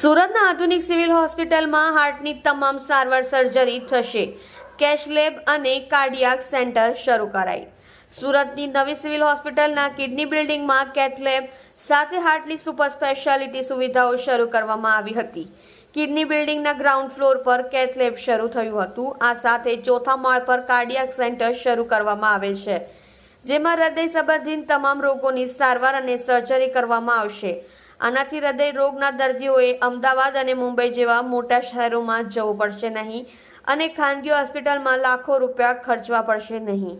સુરતના આધુનિક સિવિલ હોસ્પિટલમાં હાર્ટની તમામ સારવાર સર્જરી થશે. કેશ લેબ અને કાર્ડિયાક સેન્ટર શરૂ કરાઈ. સુરતની નવી સિવિલ હોસ્પિટલના કિડની બિલ્ડિંગમાં કેથ લેબ સાથે હાર્ટની સુપર સ્પેશિયાલિટી સુવિધાઓ શરૂ કરવામાં આવી હતી. કિડની બિલ્ડિંગના ગ્રાઉન્ડ ફ્લોર પર કેથ લેબ શરૂ થયું હતું. આ સાથે ચોથા માળ પર કાર્ડિયાક સેન્ટર શરૂ કરવામાં આવેલ છે, જેમાં હૃદય સંબંધિત તમામ રોગોની સારવાર અને સર્જરી કરવામાં આવશે. આનાથી હૃદય રોગના દર્દીઓએ અમદાવાદ અને મુંબઈ જેવા મોટા શહેરોમાં જવું પડશે નહીં અને ખાનગી હોસ્પિટલમાં લાખો રૂપિયા ખર્ચવા પડશે નહીં.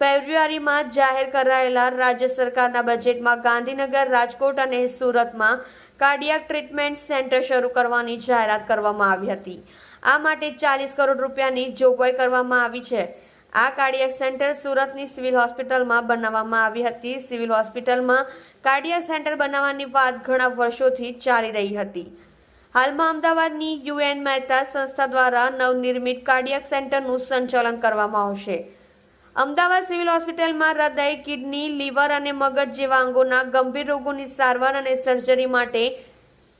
ફેબ્રુઆરીમાં જાહેર કરાયેલા રાજ્ય સરકારના બજેટમાં ગાંધીનગર, રાજકોટ અને સુરતમાં કાર્ડિયાક ટ્રીટમેન્ટ સેન્ટર શરૂ કરવાની જાહેરાત કરવામાં આવી હતી. આ માટે ચાલીસ કરોડ રૂપિયાની જોગવાઈ કરવામાં આવી છે. આ કાર્ડિયક સેન્ટર સુરતની સિવિલ હોસ્પિટલમાં બનાવવામાં આવી હતી. સિવિલ હોસ્પિટલમાં કાર્ડિયક સેન્ટર બનાવવાની વાત ઘણા વર્ષોથી ચાલી રહી હતી. હાલમાં અમદાવાદની યુએન મહેતા સંસ્થા દ્વારા નવનિર્મિત કાર્ડિયક સેન્ટરનું સંચાલન કરવામાં આવશે. અમદાવાદ સિવિલ હોસ્પિટલમાં હૃદય, કિડની, લીવર અને મગજ જેવા અંગોના ગંભીર રોગોની સારવાર અને સર્જરી માટે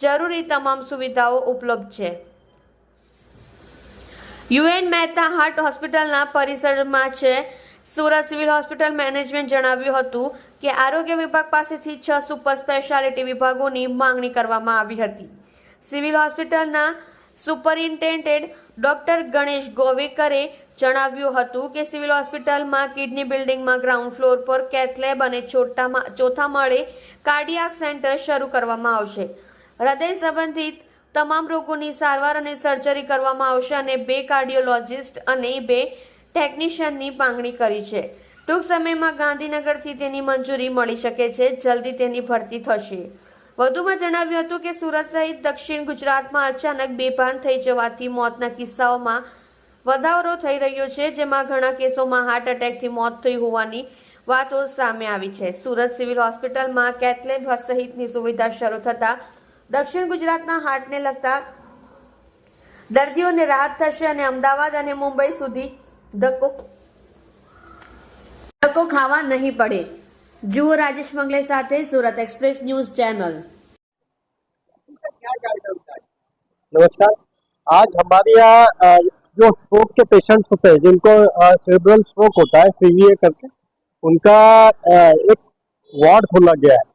જરૂરી તમામ સુવિધાઓ ઉપલબ્ધ છે. યુએન મહેતા હાર્ટ હોસ્પિટલના પરિસરમાં છે. સુરત સિવિલ હોસ્પિટલ મેનેજમેન્ટ જણાવ્યું હતું કે આરોગ્ય વિભાગ પાસેથી છ સુપર સ્પેશિયાલિટી વિભાગોની માંગણી કરવામાં આવી હતી. સિવિલ હોસ્પિટલના સુપરિન્ટેન્ડેન્ટ ડોક્ટર ગણેશ ગોવેકરે જણાવ્યું હતું કે સિવિલ હોસ્પિટલમાં કિડની બિલ્ડિંગમાં ગ્રાઉન્ડ ફ્લોર પર કેથલેબ અને ચોટામાં ચોથા માળે કાર્ડિયાક સેન્ટર શરૂ કરવામાં આવશે. હૃદય સંબંધિત તમામ રોગોની સારવાર અને સર્જરી કરવામાં આવશે અને બે કાર્ડિયોલોજિસ્ટ અને બે ટેકનિશિયનની માંગણી કરી છે. ટૂંક સમયમાં ગાંધીનગરથી તેની મંજૂરી મળી શકે છે. જલ્દી તેની ભરતી થશે. વધુમાં જણાવ્યું હતું કે સુરત સહિત દક્ષિણ ગુજરાતમાં અચાનક બેભાન થઈ જવાથી મોતના કિસ્સાઓમાં વધારો થઈ રહ્યો છે, જેમાં ઘણા કેસોમાં હાર્ટ એટેકથી મોત થઈ હોવાની વાતો સામે આવી છે. સુરત સિવિલ હોસ્પિટલમાં કેથલેબ સહિતની સુવિધા શરૂ થતાં દક્ષિણ ગુજરાતના હાર્ટને લગતા દર્દીઓને રાહત થશે અને અમદાવાદ અને મુંબઈ સુધી ધક્કો ધક્કો ખાવા નહીં પડે જુઓ રાજેશ મંગલે સાથે સુરત એક્સપ્રેસ ન્યૂઝ ચેનલ नमस्कार आज हमारे यहाँ अ, जो स्ट्रोक के पेशेंट्स होते हैं जिनको सेरेब्रल स्ट्रोक होता है सीवीए करके उनका अ, एक वार्ड खोला गया है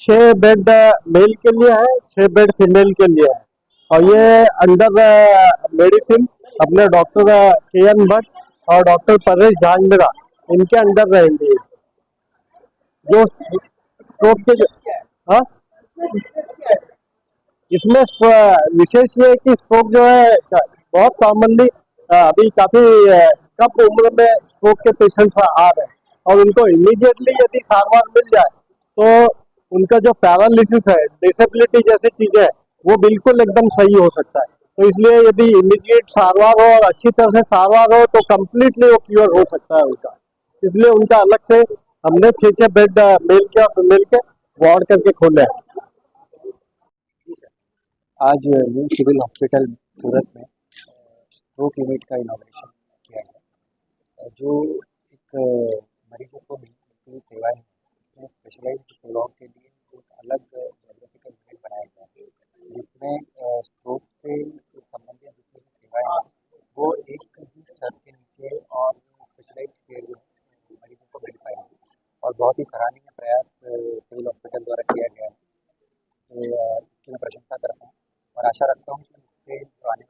छह बेड मेल के लिए है, छह बेड फीमेल के लिए है। और ये अंडर मेडिसिन अपने डॉक्टर के एन भट्ट और डॉक्टर परेश झांझरा इनके अंडर रहेंगे जो स्ट्रोक के हाँ? इसमें विशेष ये कि स्ट्रोक जो है बहुत कॉमनली अभी काफ़ी कम उम्र में स्ट्रोक के पेशेंट्स आ रहे हैं। और उनको इमीडिएटली यदि सारवार मिल जाए तो उनका जो पैरालिसिस है डिसेबिलिटी जैसी चीजें हैं वो बिल्कुल एकदम सही हो सकता है तो इसलिए यदि इमीडिएट सारवार हो और अच्छी तरह से सारवार हो तो कम्प्लीटली वो क्योर हो सकता है उनका इसलिए उनका अलग से हमने छः छः बेड मेल के और फीमेल के वार्ड करके खोले हैं आज न्यू सिविल हॉस्पिटल सूरत में स्ट्रोक यूनिट का इनॉग्रेशन किया गया जो एक और बहुत ही सराहनीय प्रयास अ, सिविल हॉस्पिटल द्वारा किया गया है तो अ, इसकी मैं प्रशंसा करता हूँ और आशा रखता हूँ कि इससे जो आने